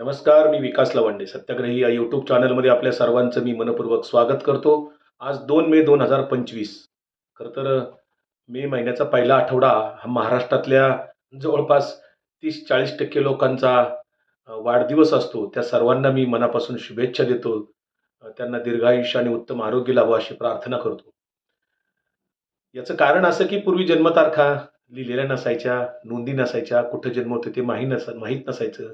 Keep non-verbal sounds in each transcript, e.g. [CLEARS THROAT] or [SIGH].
नमस्कार मी विकास लवंडे. सत्याग्रही या यूट्यूब चॅनलमध्ये आपल्या सर्वांचं मी मनपूर्वक स्वागत करतो. आज दोन मे दोन हजार पंचवीस. खरं तर मे महिन्याचा पहिला आठवडा हा महाराष्ट्रातल्या जवळपास तीस चाळीस टक्के लोकांचा वाढदिवस असतो. त्या सर्वांना मी मनापासून शुभेच्छा देतो. त्यांना दीर्घायुष्य आणि उत्तम आरोग्य लाभो अशी प्रार्थना करतो. याचं कारण असं की पूर्वी जन्मतारखा लिहिलेल्या नसायच्या नोंदी नसायच्या कुठं जन्म होते ते माही नस माहीत नसायचं.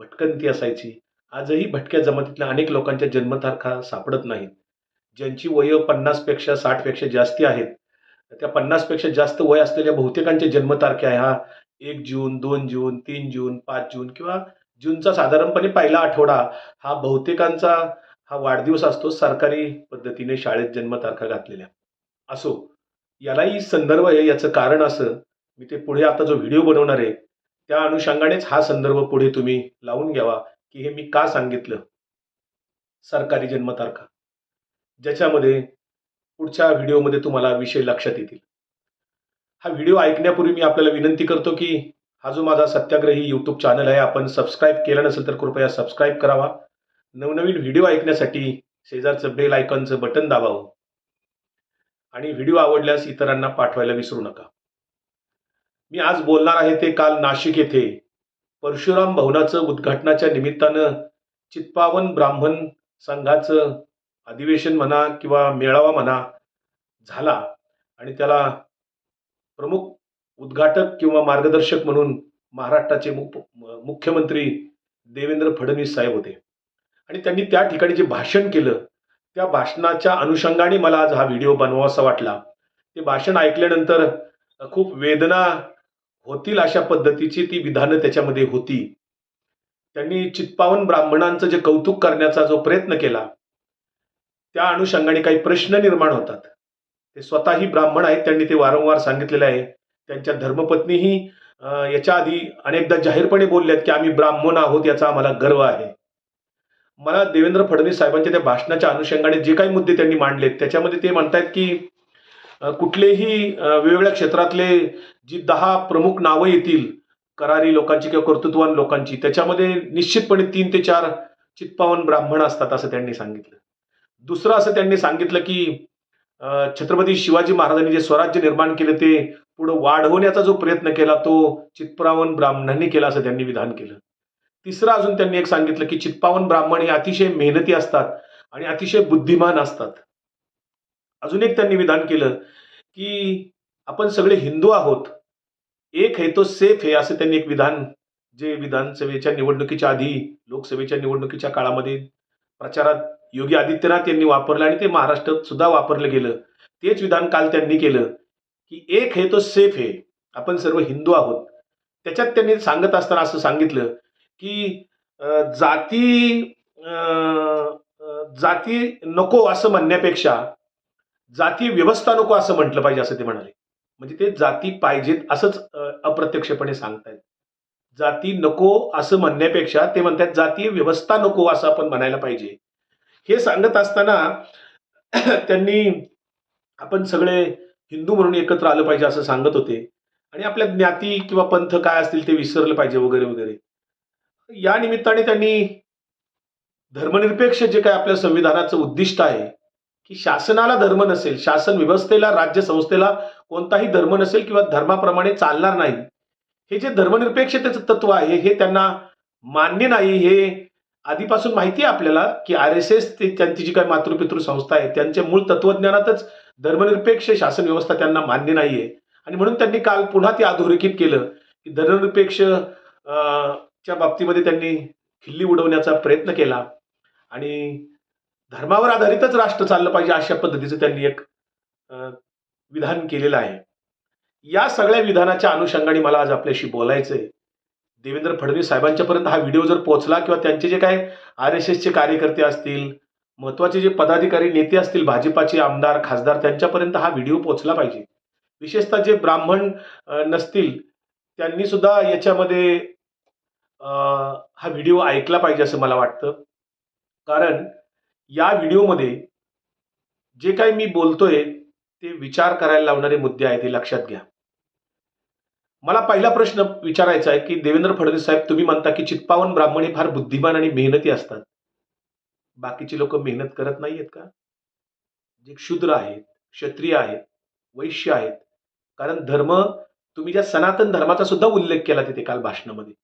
भटकंती असायची. आजही भटक्या जमातीतल्या अनेक लोकांच्या जन्मतारखा सापडत नाहीत. ज्यांची वय पन्नासपेक्षा साठपेक्षा जास्ती आहेत त्या पन्नासपेक्षा जास्त वय असलेल्या बहुतेकांच्या जन्मतारख्या ह्या एक जून दोन जून तीन जून पाच जून किंवा जूनचा साधारणपणे पहिला आठवडा हा बहुतेकांचा हा वाढदिवस असतो सरकारी पद्धतीने शाळेत जन्मतारखा घातलेल्या. असो यालाही संदर्भ आहे याचं कारण असं मी ते पुढे आता जो व्हिडिओ बनवणार आहे त्या अनुषंगानेच हा संदर्भ पुढे तुम्ही लावून घ्यावा की हे मी का सांगितलं? सरकारी जन्मतारखा. ज्याच्यामध्ये पुढच्या व्हिडिओमध्ये तुम्हाला विषय लक्षात येतील. हा व्हिडिओ ऐकण्यापूर्वी मी आपल्याला विनंती करतो की हा जो माझा सत्याग्रही यूट्यूब चॅनल आहे आपण सबस्क्राईब केला नसेल तर कृपया सबस्क्राईब करावा. नवनवीन व्हिडिओ ऐकण्यासाठी शेजारचं बेल आयकॉनचं बटन दाबावं. आणि व्हिडिओ आवडल्यास इतरांना पाठवायला विसरू नका. मी आज बोलणार आहे ते काल नाशिक येथे. परशुराम भवनाचं उद्घाटनाच्या निमित्तानं चित्पावन ब्राह्मण संघाचं अधिवेशन म्हणा किंवा मेळावा म्हणा झाला आणि त्याला प्रमुख उद्घाटक किंवा मार्गदर्शक म्हणून महाराष्ट्राचे मुख्यमंत्री देवेंद्र फडणवीस साहेब होते. आणि त्यांनी त्या ठिकाणी जे भाषण केलं त्या भाषणाच्या अनुषंगाने मला आज हा व्हिडिओ बनवावासा वाटला. ते भाषण ऐकल्यानंतर खूप वेदना होतील अशा पद्धतीची ती विधानं त्याच्यामध्ये होती. त्यांनी चित्पावन ब्राह्मणांचं जे कौतुक करण्याचा जो प्रयत्न केला त्या अनुषंगाने काही प्रश्न निर्माण होतात. ते स्वतःही ब्राह्मण आहेत त्यांनी ते वारंवार सांगितलेलं आहे. त्यांच्या धर्मपत्नीही याच्या आधी अनेकदा जाहीरपणे बोलल्यात की आम्ही ब्राह्मण आहोत याचा आम्हाला गर्व आहे. मला देवेंद्र फडणवीस साहेबांच्या त्या भाषणाच्या अनुषंगाने जे काही मुद्दे त्यांनी मांडलेत त्याच्यामध्ये ते म्हणतायत की कुठलेही वेगवेगळ्या क्षेत्रातले जी दहा प्रमुख नावं येतील करारी लोकांची किंवा कर्तृत्वान लोकांची त्याच्यामध्ये निश्चितपणे तीन ते चार चित्पावन ब्राह्मण असतात असं त्यांनी सांगितलं. दुसरं असं त्यांनी सांगितलं की छत्रपती शिवाजी महाराजांनी जे स्वराज्य निर्माण केलं ते पुढं वाढवण्याचा जो प्रयत्न केला तो चित्पावन ब्राह्मणांनी केला असं त्यांनी विधान केलं. तिसरं अजून त्यांनी एक सांगितलं की चित्पावन ब्राह्मण हे अतिशय मेहनती असतात आणि अतिशय बुद्धिमान असतात. अजून एक त्यांनी विधान केलं की आपण सगळे हिंदू आहोत एक है तो सेफ आहे असं त्यांनी एक विधान जे विधानसभेच्या निवडणुकीच्या आधी लोकसभेच्या निवडणुकीच्या काळामध्ये प्रचारात योगी आदित्यनाथ यांनी वापरलं आणि ते महाराष्ट्रात सुद्धा वापरलं गेलं. तेच विधान काल त्यांनी केलं की एक है तो सेफ आहे आपण सर्व हिंदू आहोत. त्याच्यात त्यांनी सांगत असताना असं सांगितलं की जाती जाती नको असं म्हणण्यापेक्षा जाती व्यवस्था नको असं म्हटलं पाहिजे असं ते म्हणाले. म्हणजे ते जाती पाहिजेत असंच अप्रत्यक्षपणे सांगतायत जाती नको असं म्हणण्यापेक्षा ते म्हणतात जातीय व्यवस्था नको असं आपण म्हणायला पाहिजे. हे सांगत असताना [CLEARS THROAT] त्यांनी आपण सगळे हिंदू म्हणून एकत्र आलं पाहिजे असं सांगत होते. आणि आपल्या ज्ञाती किंवा पंथ काय असतील ते विसरलं पाहिजे वगैरे वगैरे. या निमित्ताने त्यांनी धर्मनिरपेक्ष जे काय आपल्या संविधानाचं उद्दिष्ट आहे की शासनाला धर्म नसेल शासन व्यवस्थेला राज्य संस्थेला कोणताही धर्म नसेल किंवा धर्माप्रमाणे चालणार नाही. हे जे धर्मनिरपेक्षतेचं तत्व आहे हे त्यांना मान्य नाही. हे आधीपासून माहिती आहे आपल्याला की आर एस एस ते त्यांची जी काही मातृपितृ संस्था आहे त्यांच्या मूळ तत्वज्ञानातच धर्मनिरपेक्ष शासन व्यवस्था त्यांना मान्य नाहीये. आणि म्हणून त्यांनी काल पुन्हा ते अधोरेखित केलं की धर्मनिरपेक्ष च्या बाबतीमध्ये त्यांनी खिल्ली उडवण्याचा प्रयत्न केला. आणि धर्मावर आधारितच राष्ट्र चाललं पाहिजे अशा पद्धतीचं त्यांनी एक विधान केलेलं आहे. या सगळ्या विधानाच्या अनुषंगाने मला आज आपल्याशी बोलायचंय. देवेंद्र फडणवीस साहेबांच्यापर्यंत हा व्हिडिओ जर पोहोचला किंवा त्यांचे जे काय आर एस एसचे कार्यकर्ते असतील महत्त्वाचे जे पदाधिकारी नेते असतील भाजपाचे आमदार खासदार त्यांच्यापर्यंत हा व्हिडिओ पोहोचला पाहिजे. विशेषतः जे ब्राह्मण नसतील त्यांनी सुद्धा याच्यामध्ये हा व्हिडिओ ऐकला पाहिजे असं मला वाटतं. कारण या व्हिडिओमध्ये जे काही मी बोलतोय ते विचार करायला लावणारे मुद्दे आहेत हे लक्षात घ्या. मला पहिला प्रश्न विचारायचा आहे की देवेंद्र फडणवीस साहेब तुम्ही म्हणता की चित्पावन ब्राह्मण हे फार बुद्धिमान आणि मेहनती असतात. बाकीची लोक मेहनत करत नाही आहेत का? जे क्षुद्र आहेत क्षत्रिय आहेत वैश्य आहेत. कारण धर्म तुम्ही ज्या सनातन धर्माचा सुद्धा उल्लेख केला तिथे काल भाषणामध्ये.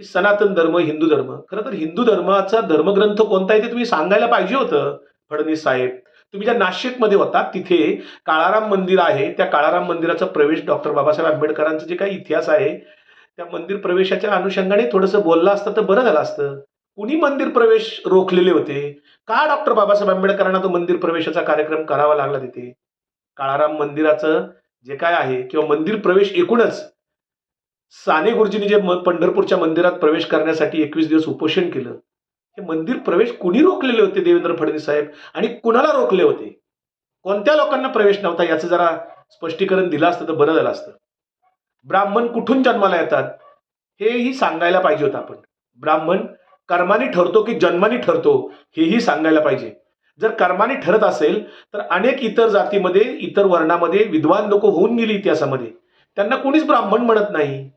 की सनातन धर्म हिंदू धर्म. खरं तर हिंदू धर्माचा धर्मग्रंथ कोणता आहे ते तुम्ही सांगायला पाहिजे होतं फडणवीस साहेब. तुम्ही ज्या नाशिकमध्ये होता तिथे काळाराम मंदिर आहे. त्या काळाराम मंदिराचा प्रवेश डॉक्टर बाबासाहेब आंबेडकरांचा जे काही इतिहास आहे त्या मंदिर प्रवेशाच्या अनुषंगाने थोडंसं बोललं असतं तर बरं झालं असतं. कुणी मंदिर प्रवेश रोखलेले होते? का डॉक्टर बाबासाहेब आंबेडकरांना तो मंदिर प्रवेशाचा कार्यक्रम करावा लागला तिथे? काळाराम मंदिराचं जे काय आहे किंवा मंदिर प्रवेश एकूणच साने गुरुजींनी जे म- पंढरपूरच्या मंदिरात प्रवेश करण्यासाठी एकवीस दिवस उपोषण केलं हे मंदिर प्रवेश कुणी रोखलेले होते देवेंद्र फडणवीस साहेब? आणि कुणाला रोखले होते? कोणत्या लोकांना प्रवेश नव्हता? याचं जरा स्पष्टीकरण दिलं असतं तर बरं झालं असतं. ब्राह्मण कुठून जन्माला येतात? हेही सांगायला पाहिजे होतं आपण. ब्राह्मण कर्माने ठरतो की जन्माने ठरतो हेही सांगायला पाहिजे. जर कर्माने ठरत असेल तर अनेक इतर जातीमध्ये इतर वर्णामध्ये विद्वान लोक होऊन गेली इतिहासामध्ये. त्यांना कोणीच ब्राह्मण म्हणत नाही.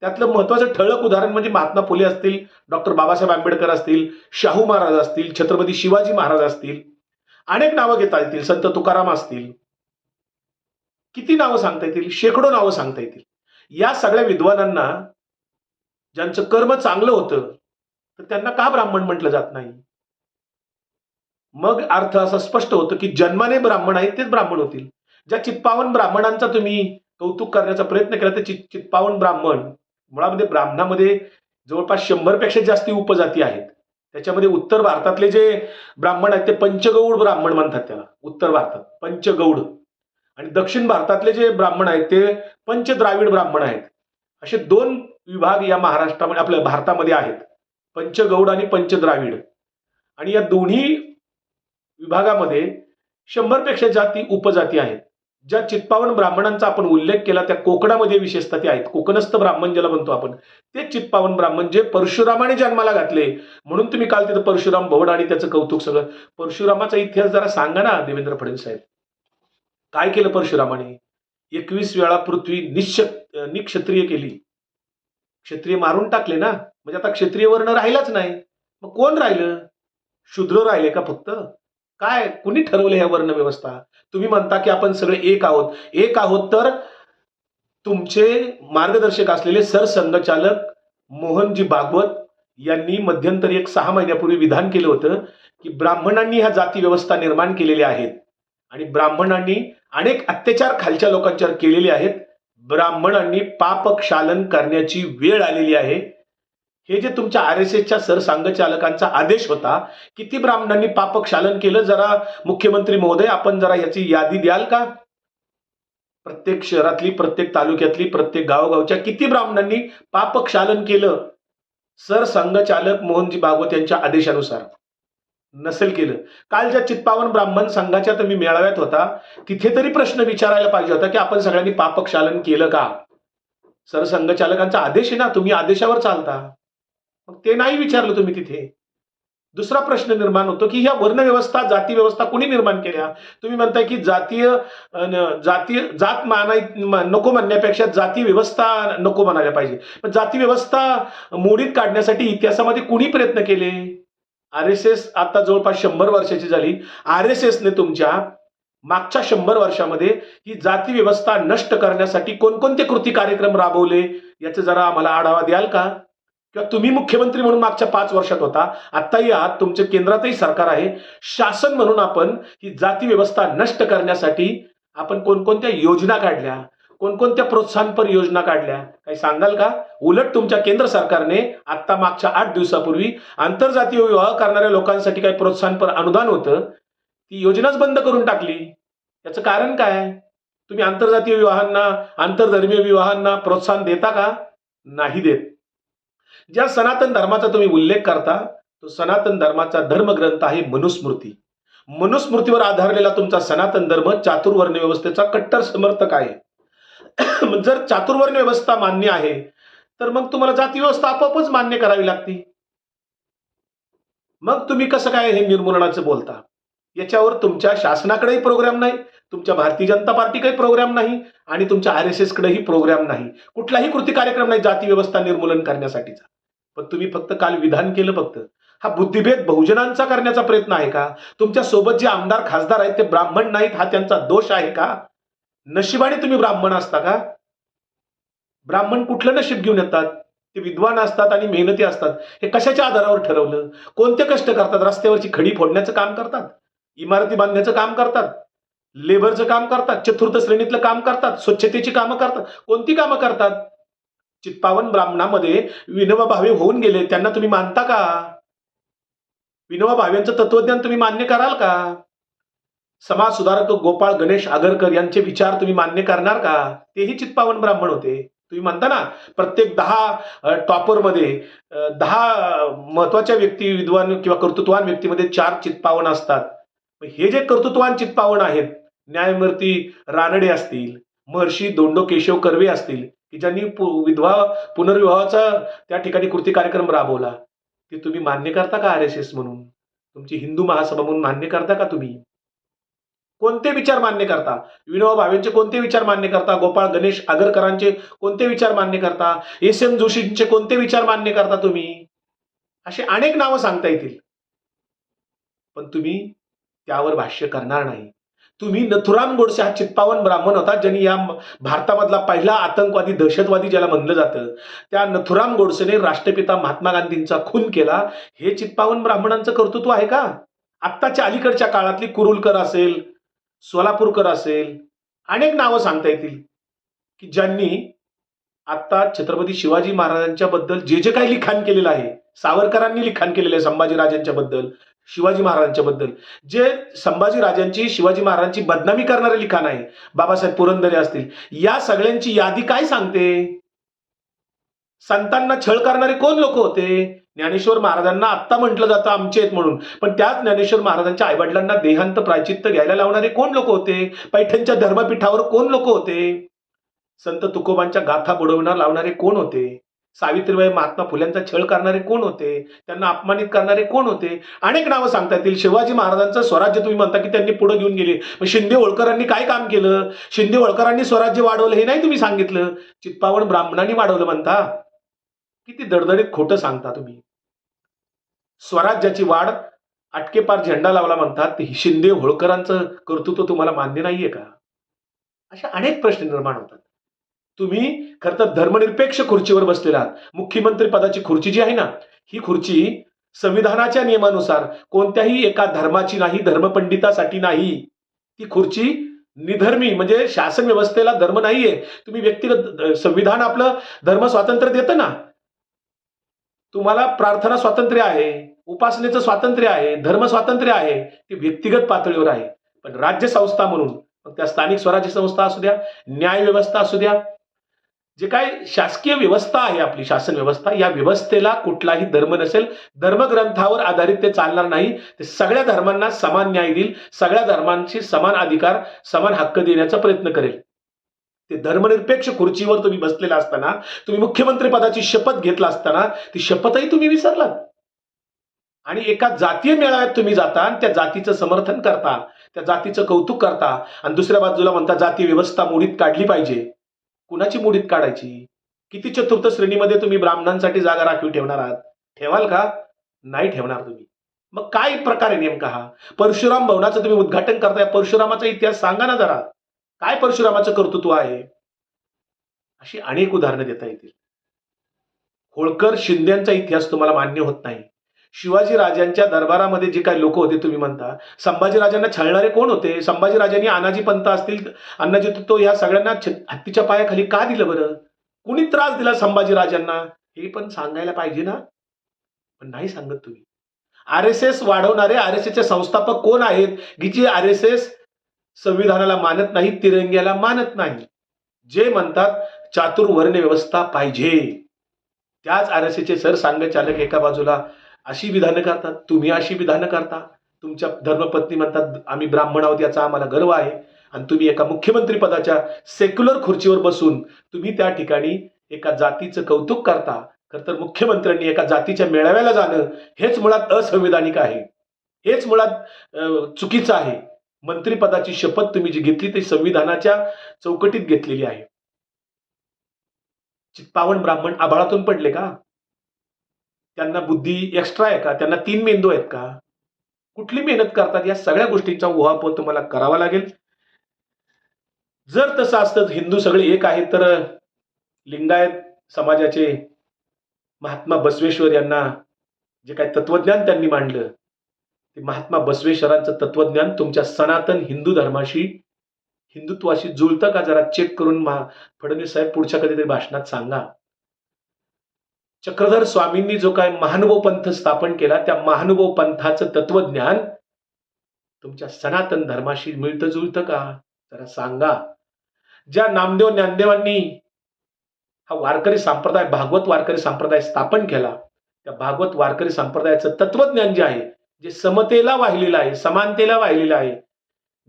त्यातलं महत्वाचं ठळक उदाहरण म्हणजे महात्मा फुले असतील डॉक्टर बाबासाहेब आंबेडकर असतील शाहू महाराज असतील छत्रपती शिवाजी महाराज असतील अनेक नावं घेता येतील संत तुकाराम असतील. किती नावं सांगता येतील? शेकडो नावं सांगता येतील. या सगळ्या विद्वानांना ज्यांचं कर्म चांगलं होतं तर त्यांना का ब्राह्मण म्हटलं जात नाही? मग अर्थ असा स्पष्ट होतो की जन्माने ब्राह्मण आहेत तेच ब्राह्मण होतील. ज्या चित्पावन ब्राह्मणांचा तुम्ही कौतुक करण्याचा प्रयत्न केला तर चित्पावन ब्राह्मण. मुळामध्ये ब्राह्मणामध्ये जवळपास शंभरपेक्षा जास्ती उपजाती आहेत. त्याच्यामध्ये उत्तर भारतातले जे ब्राह्मण आहेत ते पंचगौड ब्राह्मण म्हणतात त्याला उत्तर भारतात पंचगौड. आणि दक्षिण भारतातले जे ब्राह्मण आहेत ते पंचद्राविड ब्राह्मण आहेत. असे दोन विभाग या महाराष्ट्रामध्ये आपल्या भारतामध्ये आहेत पंचगौड आणि पंचद्राविड. आणि या दोन्ही विभागामध्ये शंभरपेक्षा जाती उपजाती आहेत. ज्या चित्पावन ब्राह्मणांचा आपण उल्लेख केला त्या कोकणामध्ये विशेषतः ते आहेत. कोकणस्थ ब्राह्मण ज्याला म्हणतो आपण ते चित्पावन ब्राह्मण जे परशुरामाने जन्माला घातले. म्हणून तुम्ही काल तिथं परशुराम भवड आणि त्याचं कौतुक सगळं. परशुरामाचा इतिहास जरा सांगा ना देवेंद्र फडणवीस साहेब. काय केलं परशुरामाने? एकवीस वेळा पृथ्वी निश्च निक्षत्रिय केली. क्षत्रिय मारून टाकले ना? म्हणजे आता क्षत्रिय वर्ण राहिलाच नाही. मग कोण राहिलं? शूद्र राहिले का फक्त? काय कुणी ठरवलं ह्या वर्णव्यवस्था? तुम्ही म्हणता की आपण सगळे एक आहोत. एक आहोत तर तुमचे मार्गदर्शक असलेले सरसंघचालक मोहनजी भागवत यांनी मध्यंतरी एक सहा महिन्यापूर्वी विधान केलं होतं की ब्राह्मणांनी ह्या जाती व्यवस्था निर्माण केलेल्या आहेत. आणि ब्राह्मणांनी अनेक अत्याचार खालच्या लोकांच्यावर केलेले आहेत. ब्राह्मणांनी पापक्षालन करण्याची वेळ आलेली आहे. हे जे तुमच्या आर एस एसच्या सरसंघचालकांचा आदेश होता किती ब्राह्मणांनी पापक्षालन केलं? जरा मुख्यमंत्री महोदय आपण जरा याची यादी द्याल का? प्रत्येक शहरातली प्रत्येक तालुक्यातली प्रत्येक गावगावच्या किती ब्राह्मणांनी पापक्षालन केलं? सरसंघचालक मोहनजी भागवत यांच्या आदेशानुसार. नसेल केलं. काल ज्या चित्पावन ब्राह्मण संघाच्या तुम्ही मेळाव्यात होता तिथे तरी प्रश्न विचारायला पाहिजे होता की आपण सगळ्यांनी पापक्षालन केलं का? सरसंघचालकांचा आदेश आहे ना? तुम्ही आदेशावर चालता. मग ते नाही विचारलं तुम्ही तिथे. दुसरा प्रश्न निर्माण होतो की ह्या वर्णव्यवस्था जाती व्यवस्था कोणी निर्माण केल्या? तुम्ही म्हणताय की जातीय अन, जातीय जात मानाय नको म्हणण्यापेक्षा जाती व्यवस्था नको म्हणायला पाहिजे. पण जाती व्यवस्था मोडीत काढण्यासाठी इतिहासामध्ये कुणी प्रयत्न केले? आर एस एस आता जवळपास शंभर वर्षाची झाली. आर एस एसने तुमच्या मागच्या शंभर वर्षामध्ये ही जाती व्यवस्था नष्ट करण्यासाठी कोणकोणते कृती कार्यक्रम राबवले? याचं जरा आम्हाला आढावा द्याल का? किंवा तुम्ही मुख्यमंत्री म्हणून मागच्या पाच वर्षात होता आत्ताही आहात तुमच्या केंद्रातही सरकार आहे. शासन म्हणून आपण ही जाती व्यवस्था नष्ट करण्यासाठी आपण कोणकोणत्या योजना काढल्या कोणकोणत्या प्रोत्साहनपर योजना काढल्या काही सांगाल का? उलट तुमच्या केंद्र सरकारने आत्ता मागच्या आठ दिवसापूर्वी आंतरजातीय विवाह करणाऱ्या लोकांसाठी काही प्रोत्साहनपर अनुदान होतं ती योजनाच बंद करून टाकली. याचं कारण काय? तुम्ही आंतरजातीय विवाहांना आंतरधर्मीय विवाहांना प्रोत्साहन देता का? नाही देत. ज्या सनातन धर्माचा तुम्ही उल्लेख करता तो सनातन धर्माचा धर्मग्रंथ आहे मनुस्मृती. मनुस्मृतीवर आधारलेला तुमचा सनातन धर्म चातुर्वर्ण व्यवस्थेचा कट्टर समर्थक आहे. [CLEARS THROAT] जर चातुर्वर्ण व्यवस्था मान्य आहे तर मग तुम्हाला जाती व्यवस्था आपोआपच मान्य करावी लागते. मग तुम्ही कसं काय हे निर्मूलनाचं बोलता? याच्यावर तुमच्या शासनाकडेही प्रोग्राम नाही तुमच्या भारतीय जनता पार्टी काही प्रोग्राम नाही आणि तुमच्या आर एस एसकडेही प्रोग्राम नाही. कुठलाही कृती कार्यक्रम नाही जाती व्यवस्था निर्मूलन करण्यासाठीचा. पण तुम्ही फक्त काल विधान केलं फक्त. हा बुद्धिभेद बहुजनांचा करण्याचा प्रयत्न आहे का? तुमच्यासोबत जे आमदार खासदार आहेत ते ब्राह्मण नाहीत हा त्यांचा दोष आहे का? नशिबाने तुम्ही ब्राह्मण असता का? ब्राह्मण कुठलं नशीब घेऊन येतात? ते विद्वान असतात आणि मेहनती असतात. हे कशाच्या आधारावर ठरवलं? कोणते कष्ट करतात? रस्त्यावरची खडी फोडण्याचं काम करतात? इमारती बांधण्याचं काम करतात? लेबरचं काम करतात? चतुर्थ श्रेणीतलं काम करतात? स्वच्छतेची कामं करतात? कोणती कामं करतात? चित्पावन ब्राह्मणामध्ये विनोबा भावे होऊन गेले. त्यांना तुम्ही मानता का? विनोबा भावेंचं तत्वज्ञान तुम्ही मान्य कराल का? समाज सुधारक गोपाळ गणेश आगरकर यांचे विचार तुम्ही मान्य करणार का? तेही चित्पावन ब्राह्मण होते. तुम्ही म्हणता ना प्रत्येक दहा टॉपरमध्ये दहा महत्त्वाच्या व्यक्ती विद्वान किंवा कर्तृत्वान व्यक्तीमध्ये चार चित्पावन असतात. मग हे जे कर्तृत्वान चित्पावन आहेत न्यायमूर्ती रानडे असतील महर्षी दोंडो केशव कर्वे असतील की ज्यांनी पु- विधवा पुनर्विवाहाचा त्या ठिकाणी कृती कार्यक्रम राबवला ते तुम्ही मान्य करता का आर एस एस म्हणून? तुमची हिंदू महासभा म्हणून मान्य करता का तुम्ही? कोणते विचार मान्य करता? विनोबा भावेंचे कोणते विचार मान्य करता? गोपाळ गणेश आगरकरांचे कोणते विचार मान्य करता? एस एम जोशींचे कोणते विचार मान्य करता तुम्ही? असे अनेक नावं सांगता येतील. पण तुम्ही त्यावर भाष्य करणार नाही. तुम्ही नथुराम गोडसे हा चित्पावन ब्राह्मण होता ज्यांनी या भारतामधला पहिला आतंकवादी दहशतवादी ज्याला म्हणलं जातं त्या नथुराम गोडसेने राष्ट्रपिता महात्मा गांधींचा खून केला. हे चित्पावन ब्राह्मणांचं कर्तृत्व आहे का? आत्ताच्या अलीकडच्या काळातली कुरुलकर असेल सोलापूरकर असेल अनेक नावं सांगता येतील की ज्यांनी आत्ता छत्रपती शिवाजी महाराजांच्या बद्दल जे जे काही लिखाण केलेलं आहे सावरकरांनी लिखाण केलेलं आहे संभाजीराजांच्या बद्दल शिवाजी महाराजांच्या बद्दल जे संभाजी राजांची शिवाजी महाराजांची बदनामी करणारे लिखाण आहे बाबासाहेब पुरंदरे असतील या सगळ्यांची यादी काय सांगते? संतांना छळ करणारे कोण लोक होते? ज्ञानेश्वर महाराजांना आत्ता म्हटलं जातं आमचे आहेत म्हणून. पण त्याच ज्ञानेश्वर महाराजांच्या आईवडिलांना देहांत प्रायचित्त घ्यायला लावणारे कोण लोक होते? पैठणच्या धर्मपीठावर कोण लोक होते? संत तुकोबांच्या गाथा बुडवणार लावणारे कोण होते? सावित्रीबाई महात्मा फुल्यांचा छळ करणारे कोण होते? त्यांना अपमानित करणारे कोण होते? अनेक नावं सांगता येतील. शिवाजी महाराजांचं स्वराज्य तुम्ही म्हणता की त्यांनी पुढे घेऊन गेले. मग शिंदे होळकरांनी काय काम केलं? शिंदे होळकरांनी स्वराज्य वाढवलं हे नाही तुम्ही सांगितलं? चित्पावण ब्राह्मणांनी वाढवलं म्हणता? किती दडदडीत खोटं सांगता तुम्ही. स्वराज्याची वाढ अटकेपार झेंडा लावला म्हणतात. ते शिंदे होळकरांचं कर्तृत्व तुम्हाला मान्य नाहीये का? अशा अनेक प्रश्न निर्माण होतात. तुम्ही खरं तर धर्मनिरपेक्ष खुर्चीवर बसलेला आहात. मुख्यमंत्री पदाची खुर्ची जी आहे ना ही खुर्ची संविधानाच्या नियमानुसार कोणत्याही एका धर्माची नाही धर्मपंडितासाठी नाही. ती खुर्ची निधर्मी म्हणजे शासन व्यवस्थेला धर्म नाहीये. तुम्ही व्यक्तिगत संविधान आपलं धर्म स्वातंत्र्य देतं ना. तुम्हाला प्रार्थना स्वातंत्र्य आहे उपासनेचं स्वातंत्र्य आहे धर्म स्वातंत्र्य आहे ते व्यक्तिगत पातळीवर आहे. पण राज्य संस्था म्हणून मग त्या स्थानिक स्वराज्य संस्था असू द्या न्याय व्यवस्था असू द्या जे काय शासकीय व्यवस्था आहे आपली शासन व्यवस्था या व्यवस्थेला कुठलाही धर्म नसेल धर्मग्रंथावर आधारित ते चालणार नाही. ते सगळ्या धर्मांना समान न्याय देईल सगळ्या धर्मांशी समान अधिकार समान हक्क देण्याचा प्रयत्न करेल. ते धर्मनिरपेक्ष खुर्चीवर तुम्ही बसलेला असताना तुम्ही मुख्यमंत्री पदाची शपथ घेतला असताना ती शपथही तुम्ही विसरलात. आणि एका जातीय मेळाव्यात तुम्ही जाता आणि त्या जातीचं समर्थन करता त्या जातीचं कौतुक करता आणि दुसऱ्या बाजूला म्हणता जाती व्यवस्था मोडीत काढली पाहिजे. कुणाची मुडीत काढायची? किती चतुर्थ श्रेणीमध्ये तुम्ही ब्राह्मणांसाठी जागा राखीव ठेवणार आहात? ठेवाल का? नाही ठेवणार तुम्ही. मग काय प्रकार आहे नेमका हा? परशुराम भवनाचं तुम्ही उद्घाटन करताय. परशुरामाचा इतिहास सांगा ना जरा. काय परशुरामाचं कर्तृत्व आहे? अशी अनेक उदाहरणं देता येतील. होळकर शिंद्यांचा इतिहास तुम्हाला मान्य होत नाही. शिवाजी राजांच्या दरबारामध्ये जे काही लोक होते तुम्ही म्हणता संभाजी राजांना छळणारे कोण होते? संभाजी राजांनी अनाजी पंत असतील अण्णाजी तो या सगळ्यांना हत्तीच्या पायाखाली का दिलं बरं? कुणी त्रास दिला संभाजी राजांना? हे पण सांगायला पाहिजे ना? पण नाही सांगत तुम्ही. आर एस एस वाढवणारे आर एस एसचे संस्थापक कोण आहेत? की जे आर एस एस संविधानाला मानत नाही तिरंग्याला मानत नाही जे म्हणतात चातुर्वर्ण व्यवस्था पाहिजे. त्याच आर एस एसचे सरसंघचालक एका बाजूला अशी विधानं करतात तुम्ही अशी विधानं करता. तुमच्या धर्मपत्नी म्हणतात आम्ही ब्राह्मण आहोत याचा आम्हाला गर्व आहे. आणि तुम्ही एका मुख्यमंत्री पदाच्या सेक्युलर खुर्चीवर बसून तुम्ही त्या ठिकाणी एका जातीचं कौतुक करता. खरं तर मुख्यमंत्र्यांनी एका जातीच्या मेळाव्याला जाणं हेच मुळात असंविधानिक आहे. हेच मुळात चुकीचं आहे. मंत्रिपदाची शपथ तुम्ही जी घेतली ती संविधानाच्या चौकटीत घेतलेली आहे. चित्पावन ब्राह्मण आभाळातून पडले का? त्यांना बुद्धी एक्स्ट्रा आहे का? त्यांना तीन मेंदू आहेत का? कुठली मेहनत करतात? या सगळ्या गोष्टींचा उहापोह तुम्हाला करावा लागेल. जर तसं असतं हिंदू सगळे एक आहेत तर लिंगायत समाजाचे महात्मा बसवेश्वर यांना जे काही तत्वज्ञान त्यांनी मांडलं ते महात्मा बसवेश्वरांचं तत्वज्ञान तुमच्या सनातन हिंदू धर्माशी हिंदुत्वाशी जुळतं का? जरा चेक करून महा फडणवीस साहेब पुढच्या कधीतरी भाषणात सांगा. चक्रधर स्वामींनी जो काय महानुभव पंथ स्थापन केला त्या महानुभव पंथाचं तत्वज्ञान तुमच्या सनातन धर्माशी मिळतं जुळतं का? जरा सांगा. ज्या नामदेव ज्ञानदेवांनी हा वारकरी संप्रदाय भागवत वारकरी संप्रदाय स्थापन केला त्या भागवत वारकरी संप्रदायाचं तत्वज्ञान जे आहे जे समतेला वाहिलेलं आहे समानतेला वाहिलेलं आहे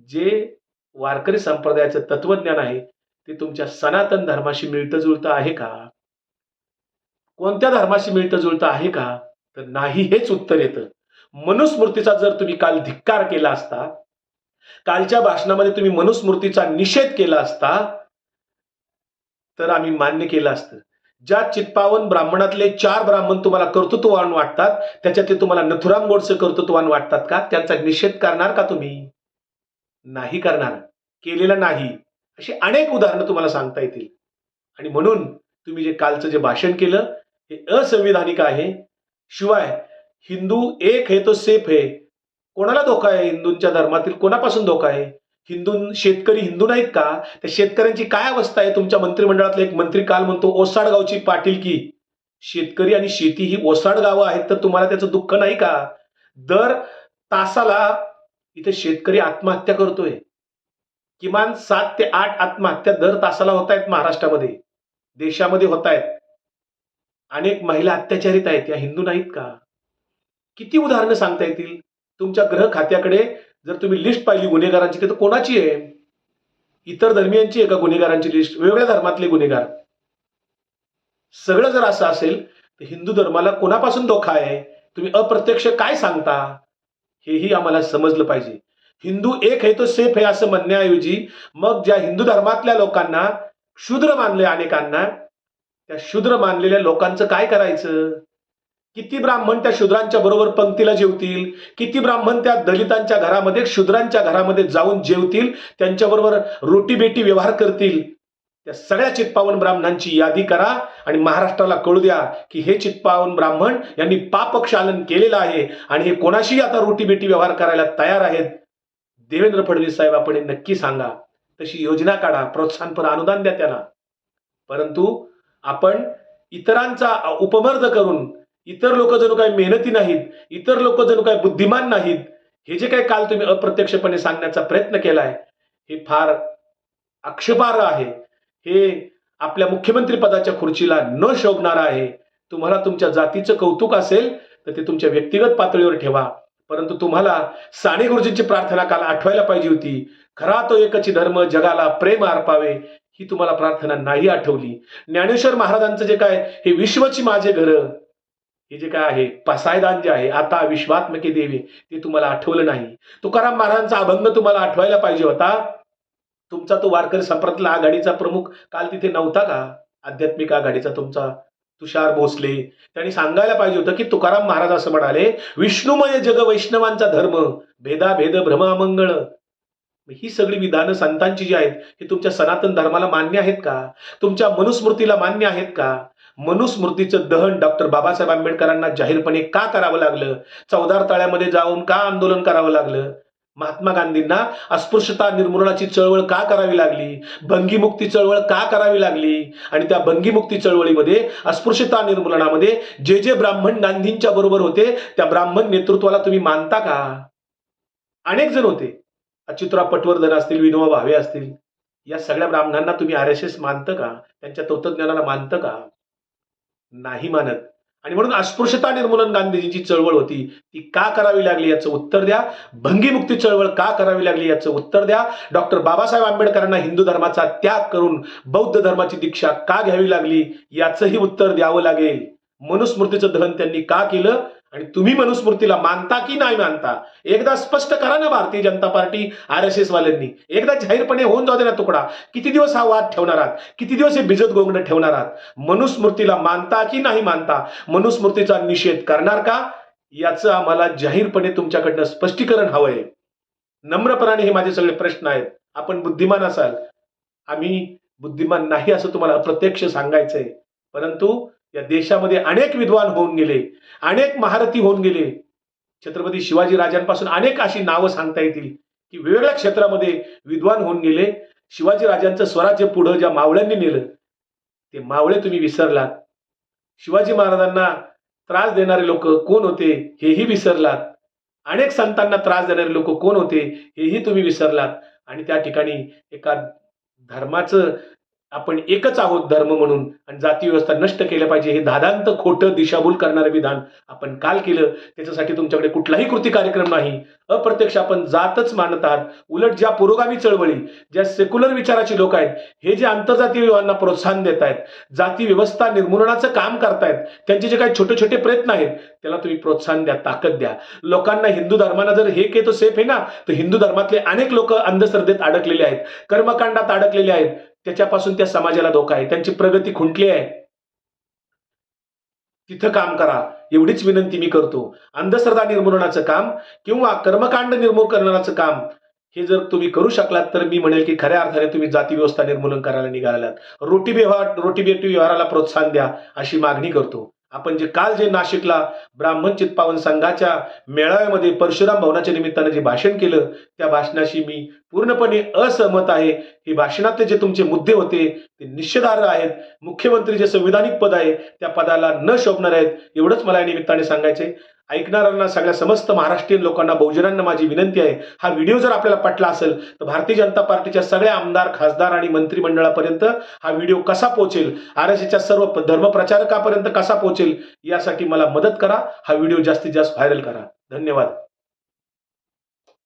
जे वारकरी संप्रदायाचं तत्वज्ञान आहे ते तुमच्या सनातन धर्माशी मिळतं जुळतं आहे का? कोणत्या धर्माशी मिळतं जुळतं आहे का? तर नाही हेच उत्तर येतं. मनुस्मृतीचा जर तुम्ही काल धिक्कार केला असता कालच्या भाषणामध्ये तुम्ही मनुस्मृतीचा निषेध केला असता तर आम्ही मान्य केलं असतं. ज्या चित्पावन ब्राह्मणातले चार ब्राह्मण तुम्हाला कर्तृत्ववान वाटतात त्याच्यातले तुम्हाला नथुराम गोडसे कर्तृत्ववान वाटतात का? त्यांचा निषेध करणार का तुम्ही? नाही करणार. केलेलं नाही. अशी अनेक उदाहरणं तुम्हाला सांगता येतील. आणि म्हणून तुम्ही जे कालचं जे भाषण केलं हे असंविधानिक आहे. शिवाय हिंदू एक हे तो सेफ आहे. कोणाला धोका आहे? हिंदूंच्या धर्मातील कोणापासून धोका आहे? हिंदू शेतकरी हिंदू नाहीत का? त्या शेतकऱ्यांची काय अवस्था आहे? तुमच्या मंत्रिमंडळातला एक मंत्री काल म्हणतो ओसाड गावची पाटील की. शेतकरी आणि शेती ही ओसाड गावं आहेत तर तुम्हाला त्याचं दुःख नाही का? दर तासाला इथे शेतकरी आत्महत्या करतोय. किमान सात ते आठ आत्महत्या दर तासाला होत आहेत महाराष्ट्रामध्ये. देशामध्ये होत आहेत अनेक महिला अत्याचारित आहेत. या हिंदू नाहीत का? किती उदाहरणं सांगता येतील? तुमच्या ग्रह खात्याकडे जर तुम्ही लिस्ट पाहिली गुन्हेगारांची तर कोणाची आहे? इतर धर्मियांची आहे का गुन्हेगारांची लिस्ट वेगवेगळ्या धर्मातले गुन्हेगार. सगळं जर असं असेल तर हिंदू धर्माला कोणापासून धोका आहे? तुम्ही अप्रत्यक्ष काय सांगता? हेही आम्हाला समजलं पाहिजे. हिंदू एक आहे तो सेफ आहे असं म्हणण्याऐवजी मग ज्या हिंदू धर्मातल्या लोकांना क्षुद्र मानले अनेकांना त्या शूद्र मानलेल्या लोकांचं काय करायचं? किती ब्राह्मण त्या शूद्रांच्या बरोबर पंक्तीला जेवतील? किती ब्राह्मण त्या दलितांच्या घरामध्ये शूद्रांच्या घरामध्ये जाऊन जेवतील? त्यांच्याबरोबर रोटी बेटी व्यवहार करतील? त्या सगळ्या चित्पावन ब्राह्मणांची यादी करा आणि महाराष्ट्राला कळू द्या की हे चित्पावन ब्राह्मण यांनी पापक्षालन केलेलं आहे आणि हे कोणाशी आता रोटी बेटी व्यवहार करायला तयार आहेत? देवेंद्र फडणवीस साहेब आपण हे नक्की सांगा. तशी योजना काढा प्रोत्साहनपर अनुदान द्या त्यांना. परंतु आपण इतरांचा उपमर्द करून इतर लोक जणू काही मेहनती नाहीत इतर लोक जणू काही बुद्धिमान नाहीत हे जे काही काल तुम्ही अप्रत्यक्षपणे सांगण्याचा प्रयत्न केलाय हे फार आक्षेपार्ह आहे. हे आपल्या मुख्यमंत्री पदाच्या खुर्चीला न शोभणार आहे. तुम्हाला तुमच्या जातीचं कौतुक असेल तर ते तुमच्या व्यक्तिगत पातळीवर ठेवा. परंतु तुम्हाला साने गुरुजींची प्रार्थना काल आठवायला पाहिजे होती. खरा तो एकची धर्म जगाला प्रेम अर्पावे ही तुम्हाला प्रार्थना नाही आठवली. ज्ञानेश्वर महाराजांचं जे काय हे विश्वची माझे घर हे जे काय आहे पसायदान जे आहे आता विश्वात्मके देवी ते तुम्हाला आठवलं नाही. तुकाराम महाराजांचा अभंग तुम्हाला आठवायला पाहिजे होता. तुमचा तो वारकरी संप्रतला आघाडीचा प्रमुख काल तिथे नव्हता का? आध्यात्मिक आघाडीचा तुमचा तुषार भोसले. त्यांनी सांगायला पाहिजे होतं की तुकाराम महाराज असं म्हणाले विष्णुमय जग वैष्णवांचा धर्म भेदाभेद भ्रम अमंगळ ही सगळी विधानं संतांची जी आहेत ही तुमच्या सनातन धर्माला मान्य आहेत का? तुमच्या मनुस्मृतीला मान्य आहेत का? मनुस्मृतीचं दहन डॉक्टर बाबासाहेब आंबेडकरांना जाहीरपणे का करावं लागलं? चौदार तळ्यामध्ये जाऊन का आंदोलन करावं लागलं? महात्मा गांधींना अस्पृश्यता निर्मूलनाची चळवळ का करावी लागली? भंगीमुक्ती चळवळ का करावी लागली? आणि त्या भंगीमुक्ती चळवळीमध्ये अस्पृश्यता निर्मूलनामध्ये जे जे ब्राह्मण गांधींच्या बरोबर होते त्या ब्राह्मण नेतृत्वाला तुम्ही मानता का? अनेक जण होते. अच्युतराव पटवर्धन असतील विनोबा भावे असतील या सगळ्या ब्राह्मणांना तुम्ही आर एस एस मानतं का? त्यांच्या तत्वज्ञानाला मानतं का? नाही मानत. आणि म्हणून अस्पृश्यता निर्मूलन गांधीजींची चळवळ होती. ती का करावी लागली याचं उत्तर द्या. भंगीमुक्ती चळवळ का करावी लागली याचं उत्तर द्या. डॉक्टर बाबासाहेब आंबेडकरांना हिंदू धर्माचा त्याग करून बौद्ध धर्माची दीक्षा का घ्यावी लागली याचंही उत्तर द्यावं लागेल. मनुस्मृतीचं दहन त्यांनी का केलं? आणि तुम्ही मनुस्मृतीला मानता की नाही मानता? एकदा स्पष्ट करा ना Bharatiya Janata Party R S S वाल्यांनी एकदा जाहीरपणे होऊन जाऊ दे ना तुकडा. किती दिवस हा वाद ठेवणार आहात? किती दिवस हे भिजत गोंगडं ठेवणार आहात? मनुस्मृतीला मानता की नाही मानता? मनुस्मृतीचा निषेध करणार का? याचं आम्हाला जाहीरपणे तुमच्याकडनं स्पष्टीकरण हवंय. नम्रपणाने हे माझे सगळे प्रश्न आहेत. आपण बुद्धिमान असाल. आम्ही बुद्धिमान नाही असं तुम्हाला अप्रत्यक्ष सांगायचंय. परंतु या देशामध्ये अनेक विद्वान होऊन गेले अनेक महारथी होऊन गेले. छत्रपती शिवाजी राजांपासून अनेक अशी नावं सांगता येतील की वेगवेगळ्या क्षेत्रामध्ये विद्वान होऊन गेले. शिवाजी राजांचं स्वराज्य पुढं ज्या मावळ्यांनी नेलं ते मावळे तुम्ही विसरलात. शिवाजी महाराजांना त्रास देणारे लोक कोण होते हेही विसरलात. अनेक संतांना त्रास देणारे लोक कोण होते हेही तुम्ही विसरलात. आणि त्या ठिकाणी एका धर्माचं आपण एकच आहोत धर्म म्हणून आणि जाती व्यवस्था नष्ट केलं पाहिजे हे दादांत खोटं दिशाभूल करणारं विधान आपण काल केलं. त्याच्यासाठी तुमच्याकडे कुठलाही कृती कार्यक्रम नाही. अप्रत्यक्ष आपण जातच मानत आहात. उलट ज्या पुरोगामी चळवळी ज्या सेक्युलर विचाराची लोक आहेत हे जे आंतरजातीय विवाहांना प्रोत्साहन देत आहेत जाती व्यवस्था निर्मूलनाचं काम करतायत त्यांचे जे काही छोटे छोटे प्रयत्न आहेत त्याला तुम्ही प्रोत्साहन द्या ताकद द्या. लोकांना हिंदू धर्मानं जर हे केतो सेफ आहे ना? तर हिंदू धर्मातले अनेक लोक अंधश्रद्धेत अडकलेले आहेत. कर्मकांडात अडकलेले आहेत. त्याच्यापासून त्या समाजाला धोका आहे. त्यांची प्रगती खुंटली आहे. तिथं काम करा. एवढीच विनंती मी करतो. अंधश्रद्धा निर्मूलनाचं काम किंवा कर्मकांड निर्मूल करण्याचं काम हे जर तुम्ही करू शकलात तर मी म्हणेल की खऱ्या अर्थाने तुम्ही जाती व्यवस्था निर्मूलन करायला निघालात. रोटी व्यवहार रोटी बेटी व्यवहाराला प्रोत्साहन द्या अशी मागणी करतो. आपण जे काल जे नाशिकला ब्राह्मण चित्पावन संघाच्या मेळाव्यामध्ये परशुराम भवनाच्या निमित्तानं जे भाषण केलं त्या भाषणाशी मी पूर्णपणे असहमत आहे. हे भाषणातले जे तुमचे मुद्दे होते ते निश्चितार्ह आहेत. मुख्यमंत्री जे संविधानिक पद आहे त्या पदाला न शोभणार आहेत एवढंच मला या निमित्ताने सांगायचे ऐकणाऱ्यांना सगळ्या समस्त महाराष्ट्रीयन लोकांना बहुजनांना माझी विनंती आहे हा व्हिडिओ जर आपल्याला पटला असेल तर भारतीय जनता पार्टीच्या सगळ्या आमदार खासदार आणि मंत्रिमंडळापर्यंत हा व्हिडिओ कसा पोहोचेल आर एस एच्या सर्व धर्मप्रचारकापर्यंत कसा पोहोचेल यासाठी मला मदत करा हा व्हिडिओ जास्तीत जास्त व्हायरल करा. धन्यवाद.